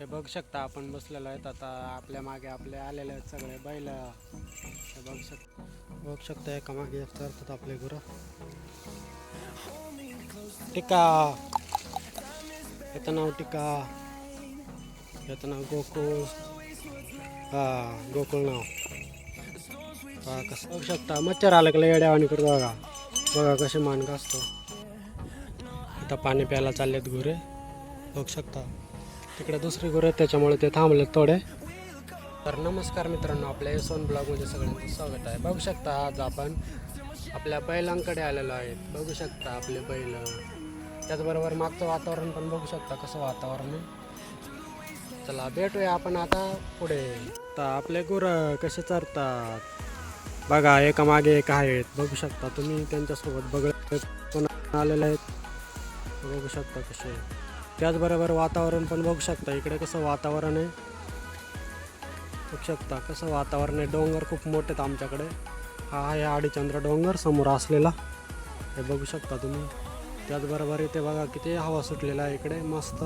हे बघू शकता आपण बसलेलो आहेत. आता आपल्या मागे आपले आलेले आहेत सगळे बैल. हे बघू शकता. बघू शकता एका मागे एक चालतात आपले गुरु. टिका. याचं नाव टिका. याचं नाव गोकुळ. हा गोकुळ नाव. हा कसं? बघू शकता मच्छर आलं का आणि करतो बघा. बघा कसे मान असतो. आता पाणी प्यायला चाललेत गुरे. बघू शकता. तिकडे दुसरी गुरं त्याच्यामुळे ते थांबले थोडे. तर नमस्कार मित्रांनो आपल्या यशवंत ब्लॉगमध्ये सगळ्यांचं स्वागत आहे. बघू शकता आज आपण आपल्या बैलांकडे आलेलो आहे. बघू शकता आपले बैल. त्याचबरोबर मागचं वातावरण पण बघू शकता कसं वातावरण आहे. चला भेटूया आपण आता पुढे. तर आपले गुरं कसे चरतात? बघा एका मागे एक आहेत. बघू शकता तुम्ही त्यांच्यासोबत बघत पण आलेले आहेत. बघू शकता कसे त्याचबरोबर वातावरण पण बघू शकता. इकडे कसं वातावरण आहे. बघू शकता कसं वातावरण आहे. डोंगर खूप मोठे आहेत आमच्याकडे. हा आहे आडीचंद्र डोंगर समोर असलेला. हे बघू शकता तुम्ही. त्याचबरोबर इथे बघा किती हवा सुटलेला आहे इकडे. मस्त.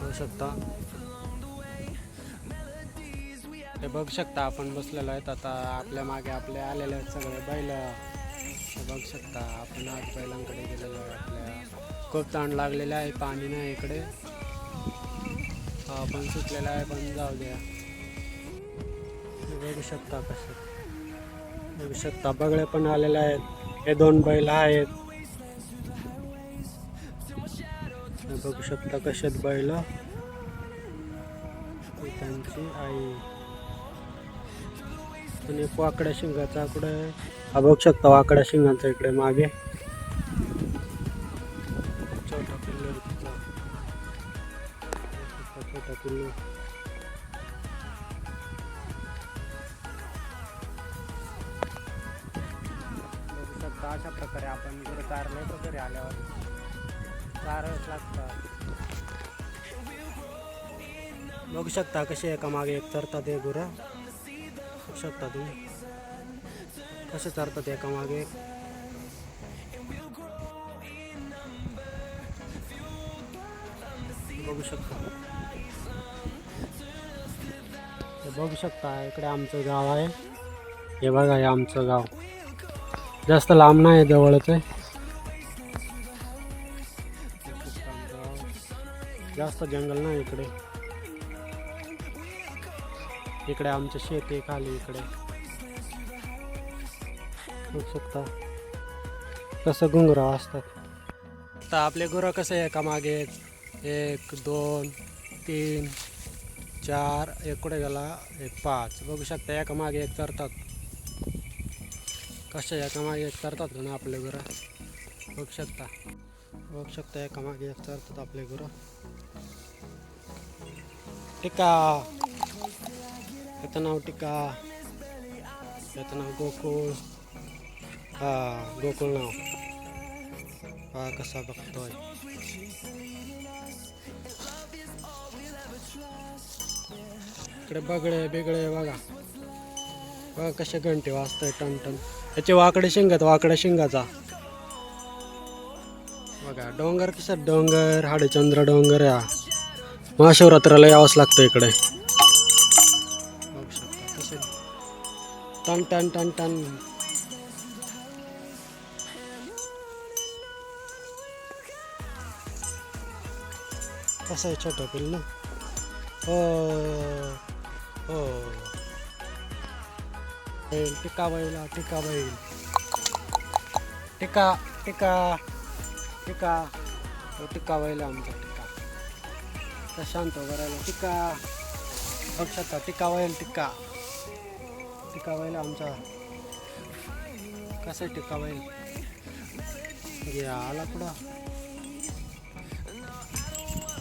बघू शकता. हे बघू शकता आपण बसलेलो आहेत. आता आपल्या मागे आपले आलेले आहेत सगळे बैल. हे बघू शकता आपण आज बैलांकडे गेलेलो आहे आपल्या. खूप ताण लागलेला आहे पाणी नाही इकडे. हा पण सुटलेला आहे पण जाऊ द्या. बघू शकता कसं. बघू शकता बगळे पण आलेले आहेत. हे दोन बैल आहेत. बघू शकता कसे आहेत बैल. त्यांची आई. आणि एक वाकड्या शिंगाचा इकडे हा बघू शकता वाकड्या शिंगाचा इकडे मागे. छोटा पिल्लू घेतला छोटा पिल्लू बघू शकता अशा प्रकारे आपण जर कार नाही तर घरी आल्यावर कारच लागतात. बघू शकता कसे एका मागे एक चरतात हे गुरं. बघू शकता तुम्ही. कसे चरतात एका मागे? एक. बघू शकता. हे बघू शकता इकडे आमचं गाव आहे. हे बघा हे आमचं गाव. जास्त लांब नाही जवळच. आहे जास्त जंगल नाही इकडे. इकडे आमचं शेत आहे खाली इकडे. बघू शकता. कसं घुंगरा असतात तर आपले गुरं कसे एका मागे? एक दोन तीन चार एक कुठे गेला? एक पाच. बघू शकता एका मागे एक चरतात कसे एका मागे एक चरतात ना आपले गुरं? बघू शकता. बघू शकता एका मागे एक चरतात आपले गुरं. टिका. याचं नाव टिका. याचं नाव गोकुळ. हा गोकुळ नाव. हा कसा बघतोय. इकडे बगळे बिगळे बघा. बघा कसे घंटे वाजतंय टन टन. याचे वाकडे शिंगात वाकड्या शिंगाचा. बघा डोंगर कसं डोंगर हाडेचंद्र डोंगर या महाशिवरात्राला यावंच लागतं इकडे. बघू शकता कसे. टन टन टन टन. कसं आहे छोटं ना? हो. हो. टिका बैला टिका बैल. टिका टिका टिका. तो टिका बैला आमचा टिका. तर शांत करायला टिका बघू टिका बैल टिका. टिका बैल आमचा. कसं आहे टिका बैल? घे आला पुढं.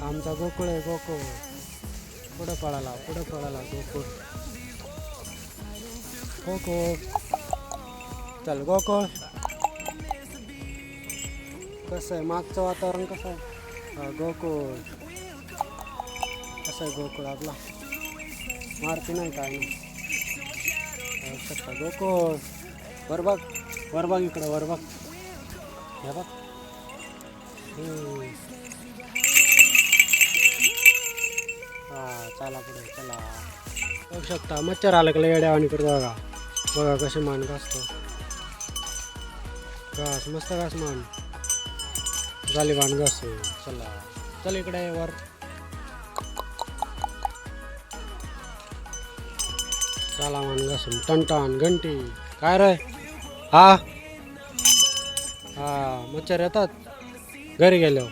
आमचा गोकुळ आहे गोकुळ. पुढं पळाला पुढं पळाला गोकुळ गोकुळ हो, हो. चल गोकुळ कसं आहे? मागचं वातावरण कसं आहे? गोकुळ कसं आहे गोकुळ आपला. मारती नाही काय नाही. शकता. गोकुळ वर बघ. वर बघ इकडं वर बघ. हे बघ. चला पुढे चला. बघू शकता मच्छर आलं का आणि करतो बघा. बघा कसे मान घासतो. घास मस्त घास मान. झाली मान घासतो चला. चल इकडे वर. चला मान घासून टनटन घंटी. काय रे? हा? हा मच्छर येतात? घरी गेलो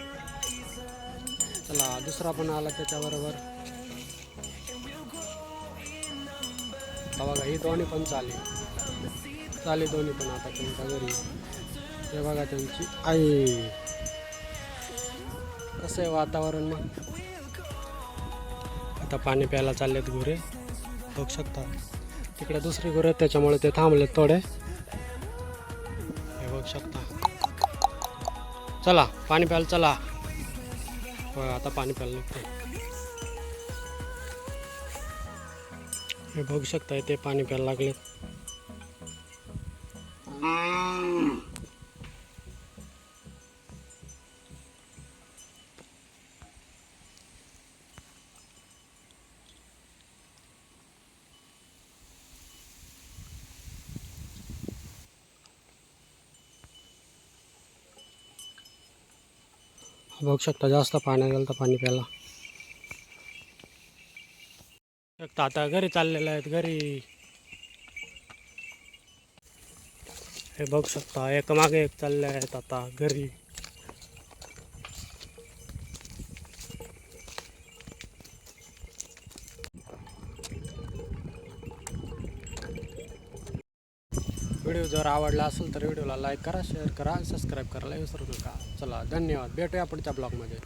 चला दुसरा पण आला त्याच्याबरोबर. बघा ही दोन्ही पण चाले चाले दोन्ही पण आता त्यांच्या घरी. हे बघा त्यांची आई. कसं आहे वातावरण मग? आता पाणी प्यायला चाललेत गुरे बघू शकता. तिकडे दुसरी गुरे त्याच्यामुळे ते थांबलेत थोडे. हे बघू शकता. चला पाणी प्यायला चला. आता पाणी प्यायला निघते हे बघू शकता ते पाणी प्यायला लागले बघू शकता जास्त पाण्यात गेलं तर पाणी प्यायला. एक आता घरी चाललेले आहेत घरी. हे बघू शकता एक मागे एक चालले आहेत आता घरी. व्हिडिओ जर आवडला असेल तर व्हिडिओला लाईक करा शेअर करा सबस्क्राईब करायला विसरू नका. चला धन्यवाद. भेटूया पुढच्या ब्लॉगमध्ये.